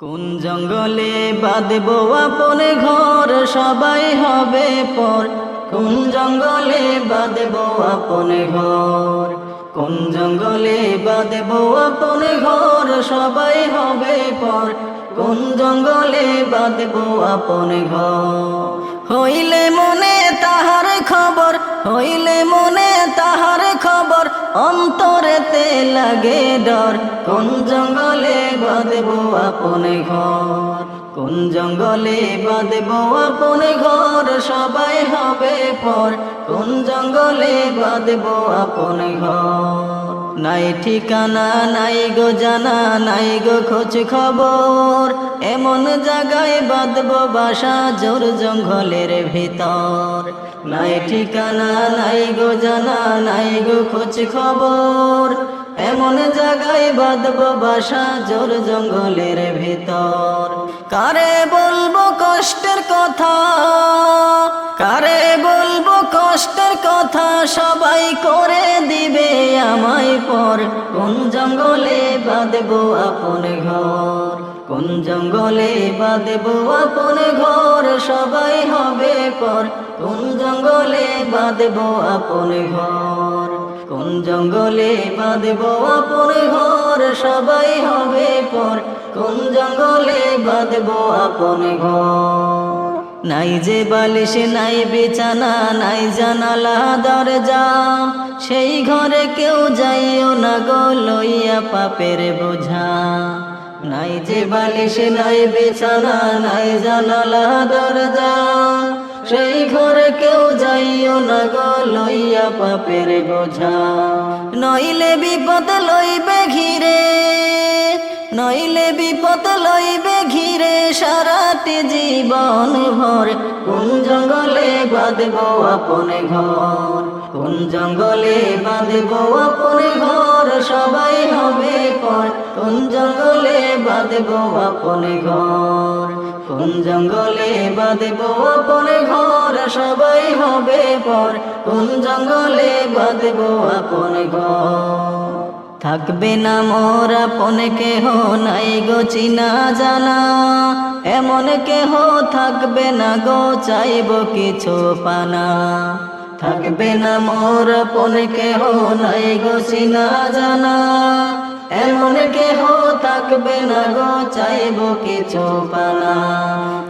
কোন জঙ্গলে বাঁধব আপন ঘর? সবাই হবে পর। কোন জঙ্গলে বাঁধব আপন ঘর? কোন জঙ্গলে বাঁধব আপন ঘর? সবাই হবে পর। কোন জঙ্গলে বাঁধব আপন ঘর? হইলে মনে তাহার খবর, হইলে মনে তাহার অন্তরেতে লাগে ডর। কোন জঙ্গলে বাঁধব আপন ঘর? কোন জঙ্গলে বাঁধব আপন ঘর? সবাই হবে পর। কোন জঙ্গলে বাঁধব আপন ঘর? নাই ঠিকানা, নাই গো জানা, নাই গো খোঁজ খবর। এমন জায়গায় বাঁধব বাসা, জোর জঙ্গলের ভিতর। নাই ঠিকানা, নাই গো জানা, নাই গো খোঁজ খবর। এমন জায়গায় বাঁধব বাসা, জোর জঙ্গলের ভিতর। কারে বলব কষ্টের কথা? কারে বলব কষ্টের কথা? সবাই করে দিবে পর কোন জঙ্গলে বাঁধব আপন ঘর? কোন জঙ্গলে বাঁধব আপন ঘর? সবাই হবে পর। কোন জঙ্গলে বাঁধব আপন ঘর? কোন জঙ্গলে বাঁধব আপন ঘর? সবাই হবে পর। কোন জঙ্গলে বাঁধব আপন ঘর? নাই যে বালিশ, নাই বিছানা, নাই জানালা, দরজা। সেই ঘরে কেউ যাইও না গো লইয়া পাপের বোঝা। নাই যে বালিশ, নাই বিছানা, নাই জানালা, দরজা। সেই ঘরে কেউ যাইও না গো লইয়া পাপের বোঝা। নইলে বিপদ লইবে ঘিরে নইলে বিপদ লইবে ঘিরে সারাটি জীবন ভর। কোন জঙ্গলে বাঁধব আপন ঘর? কোন জঙ্গলে বাঁধব আপন ঘর? সবাই হবে পর। কোন জঙ্গলে বাঁধব আপন ঘর? কোন জঙ্গলে বাঁধব আপন ঘর? সবাই হবে পর। কোন জঙ্গলে বাঁধব আপন ঘর? থাকবে না মোর আপন কেহ নাই গো চিনা জানা। এমন কেহ থাকবে না গো, চাইব কিছু পানা। থাকবে না মোর আপন কেহ নাই গো চিনা জানা। এমন কেহ থাকবে না গো, চাইব কিছু পানা।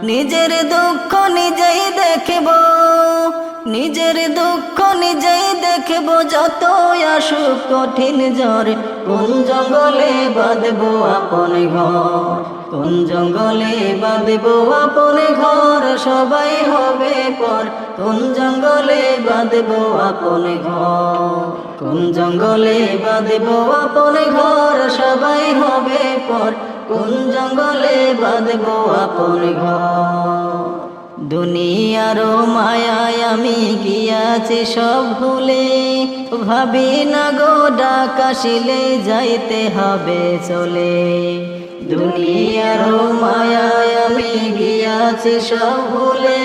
নিজের দুঃখ নিজেই দেখব নিজের দুঃখ নিজেই দেখব যত আসুক কঠিন জ্বর। কোন জঙ্গলে বাঁধব আপন ঘর? কোন জঙ্গলে বাঁধব আপন ঘর? সবাই হবে পর। কোন জঙ্গলে বাঁধব আপন ঘর? কোন জঙ্গলে বাঁধব আপন ঘর? সবাই হবে পর। কোন জঙ্গলে বাঁধব আপন ঘর? দুনিয়ার মায়ায় আমি গিয়াছি সব ভুলে। ভাবি না গো ডাকাশিলে যাইতে হবে, চলে। দুনিয়ার মায়ায় আমি গিয়াছি সব ভুলে।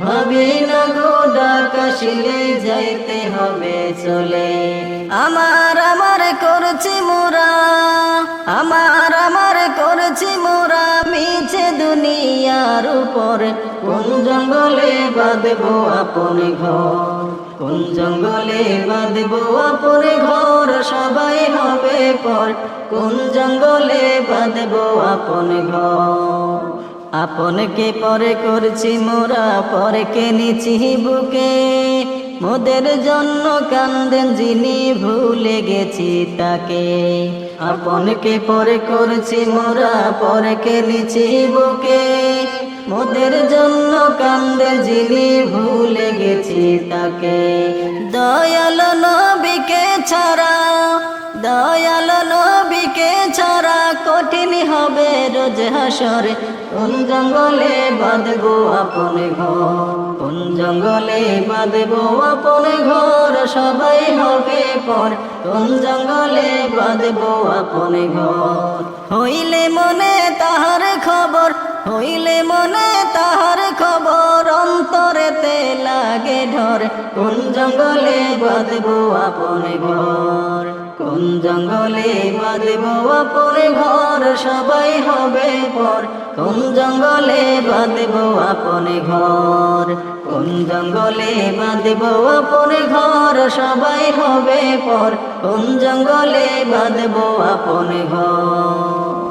ভাবি না গো ডাকাশিলে যাইতে হবে, চলে। আমার করছি মোরা, আমার আমার করছি মোরা, মিছে দুনিয়ার উপরে। কোন জঙ্গলে বাঁধব আপন ঘর? কোন জঙ্গলে বাঁধব আপন ঘর? সবাই হবে পর। কোন জঙ্গলে বাঁধব আপন ঘর? আপনকে পরে করছি মোরা পরে পরকে নিচি বুকে। মোদের জন্য কান্দেন যিনি ভুলে গেছি তাকে। আপনকে পরে করছি, মোরা পরকে নিচি বুকে। মোদের জন্য কান্দে যিনি ভুলে গেছি তাকে। দয়াল নবীকে ছাড়া ছাড়া কঠিন হবে রোজ হাসর। কোন জঙ্গলে বাঁধব আপন ঘর? কোন জঙ্গলে বাঁধব আপন ঘর? সবাই হবে পর। কোন জঙ্গলে বাঁধব আপন ঘর? হইলে মনে তাহার খবর, হইলে মনে তাহার খবর, অন্তরেতে লাগে ঢর। কোন জঙ্গলে বাঁধব আপন ঘর? কোন জঙ্গলে বাঁধব আপন ঘর, সবাই হবে পর। কোন জঙ্গলে বাঁধব আপন ঘর, কোন জঙ্গলে বাঁধব আপন ঘর, সবাই হবে পর। কোন জঙ্গলে বাঁধব আপন ঘর।